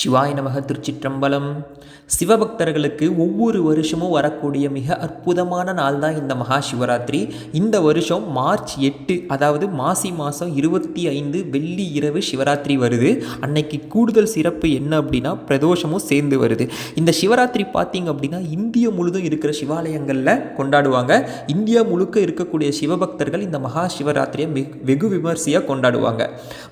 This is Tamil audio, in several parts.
சிவாய நமக திருச்சிற்றம்பலம். சிவபக்தர்களுக்கு ஒவ்வொரு வருஷமும் வரக்கூடிய மிக அற்புதமான நாள் தான் இந்த மகா சிவராத்திரி. இந்த வருஷம் மார்ச் எட்டு அதாவது மாசி மாதம் இருபத்தி ஐந்து வெள்ளி இரவு சிவராத்திரி வருது. அன்னைக்கு கூடுதல் சிறப்பு என்ன அப்படின்னா பிரதோஷமும் சேர்ந்து வருது. இந்த சிவராத்திரி பார்த்திங்க அப்படின்னா இந்திய முழுதும் இருக்கிற சிவாலயங்களில் கொண்டாடுவாங்க. இந்தியா முழுக்க இருக்கக்கூடிய சிவபக்தர்கள் இந்த மகா சிவராத்திரியை வெகு வெகு விமர்சையாக கொண்டாடுவாங்க.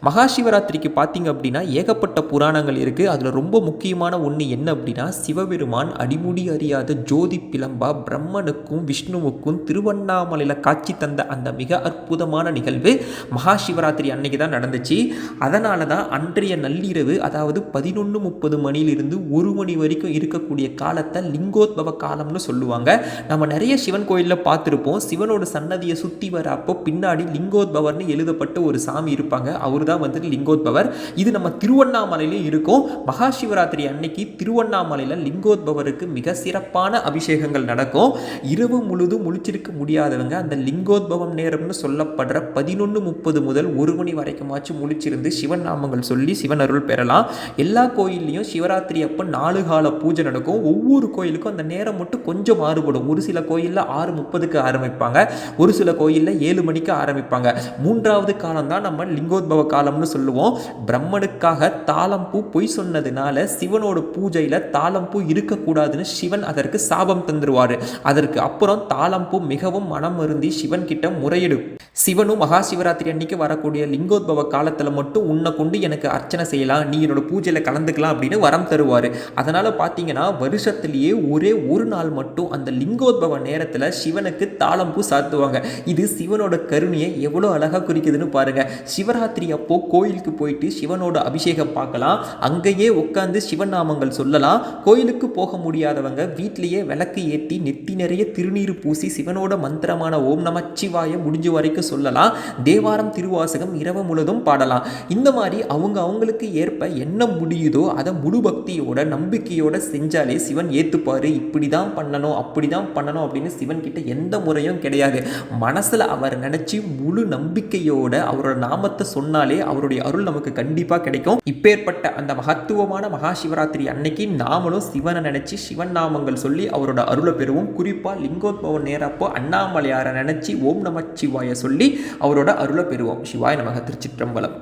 மகா சிவராத்திரிக்கு பார்த்தீங்க அப்படின்னா ஏகப்பட்ட புராணங்கள் இருக்குது அதில் ரொம்ப முக்கியமான ஒன்று என்ன அப்படின்னா சிவபெருமான் அடிமுடி அறியாத ஜோதி பிளம்பா பிரம்மனுக்கும் விஷ்ணுவுக்கும் திருவண்ணாமலையில் காட்சி தந்த அந்த மிக அற்புதமான நிகழ்வு மகா சிவராத்திரி அன்னைக்கு தான் நடந்துச்சு. அதனால தான் அன்றைய நள்ளிரவு அதாவது பதினொன்று முப்பது மணியிலிருந்து ஒரு மணி வரைக்கும் இருக்கக்கூடிய காலத்தை லிங்கோத்பவ காலம்னு சொல்லுவாங்க. நம்ம நிறைய சிவன் கோயிலில் பார்த்துருப்போம். சிவனோட சன்னதியை சுற்றி வர அப்போ பின்னாடி லிங்கோத்பவர்னு எழுதப்பட்ட ஒரு சாமி இருப்பாங்க. அவர் தான் வந்துட்டு லிங்கோத்பவர். இது நம்ம திருவண்ணாமலையிலே இருக்கும். மகா சிவராத்திரி அன்னைக்கு திருவண்ணாமலையில் லிங்கோத்பவருக்கு மிக சிறப்பான அபிஷேகங்கள் நடக்கும். இரவு முழுதும் முழிச்சிருக்க முடியாதவங்க அந்த லிங்கோத்பவம் நேரம்னு சொல்லப்படுற பதினொன்று முப்பது முதல் ஒரு மணி வரைக்குமாச்சும் முழிச்சிருந்து சிவன் நாமங்கள் சொல்லி சிவன் அருள் பெறலாம். எல்லா கோயில்லையும் சிவராத்திரி அப்போ நாலு கால பூஜை நடக்கும். ஒவ்வொரு கோயிலுக்கும் அந்த நேரம் மட்டும் கொஞ்சம் மாறுபடும். ஒரு சில கோயிலில் ஆறு முப்பதுக்கு ஆரம்பிப்பாங்க. ஒரு சில கோயிலில் ஏழு மணிக்கு ஆரம்பிப்பாங்க. மூன்றாவது காலம் தான் நம்ம லிங்கோத்பவ காலம்னு சொல்லுவோம். பிரம்மனுக்காக தாளம்பூ பொய் சொன்னதுனால சிவனோட பூஜையில் தாளம்பூ இருக்கக்கூடாதுன்னு சிவன் அதற்கு சாபம் தந்துருவார். அதற்கு அப்புறம் தாளம்பூ மிகவும் மனம் வருந்தி சிவன் கிட்ட முறையிடும். சிவனும் மகா சிவராத்திரி அன்னைக்கு வரக்கூடிய லிங்கோத்பவ காலத்தில் மட்டும் உன்னை கொண்டு எனக்கு அர்ச்சனை செய்யலாம். நீ என்னோட பூஜையில் கலந்துக்கலாம் அப்படின்னு வரம் தருவார். அதனால் பார்த்தீங்கன்னா வருஷத்துலேயே ஒரே ஒரு நாள் மட்டும் அந்த லிங்கோத்பவ நேரத்தில் சிவனுக்கு தாளம்பூ சாத்துவாங்க. இது சிவனோட கருணையை எவ்வளோ அழகாக குறிக்குதுன்னு பாருங்கள் சிவராத்திரி அப்போ கோயிலுக்கு போயிட்டு சிவனோட அபிஷேகம் பார்க்கலாம். அங்கேயே உட்காந்து சிவன் நாமங்கள் சொல்லலாம். கோயிலுக்கு போக முடியாதவங்க வீட்டிலேயே விளக்கு ஏற்றி நெத்தி நிறைய திருநீர் பூசி சிவனோட மந்திரமான ஓம் நமச்சிவாய முடிஞ்ச வரைக்கும் சொல்லலாம். தேவாரம் திருவாசகம் இரவு முழுதும் பாடலாம். இந்த மாதிரி அவங்க அவங்களுக்கு ஏற்ப என்ன முடியுதோ அதை முழு பக்தியோட நம்பிக்கையோட செஞ்சாலே சிவன் ஏற்றுப்பார் இப்படி தான் பண்ணணும் அப்படி தான் பண்ணணும் அப்படின்னு சிவன் கிட்ட எந்த முறையும் கிடையாது. மனசில் அவர் நினச்சி முழு நம்பிக்கையோட அவரோட நாமத்தை சொன்னாலே அவருடைய அருள் நமக்கு கண்டிப்பாக கிடைக்கும். இப்பேற்பட்ட அந்த மகத்துவமான மகா சிவராத்திரி அன்னைக்கு நாமளும் சிவனை நினச்சி சிவன் நாமங்கள் சொல்லி அவரோட அருளை பெறுவோம். குறிப்பாக லிங்கோத்பவன் நேரப்போ அண்ணாமலையாரை நினச்சி ஓம் நமச்சிவாய சொல்லி அவரோட அருளை பெறுவோம். சிவாய் நமக திருச்சிற்றம்பலம்.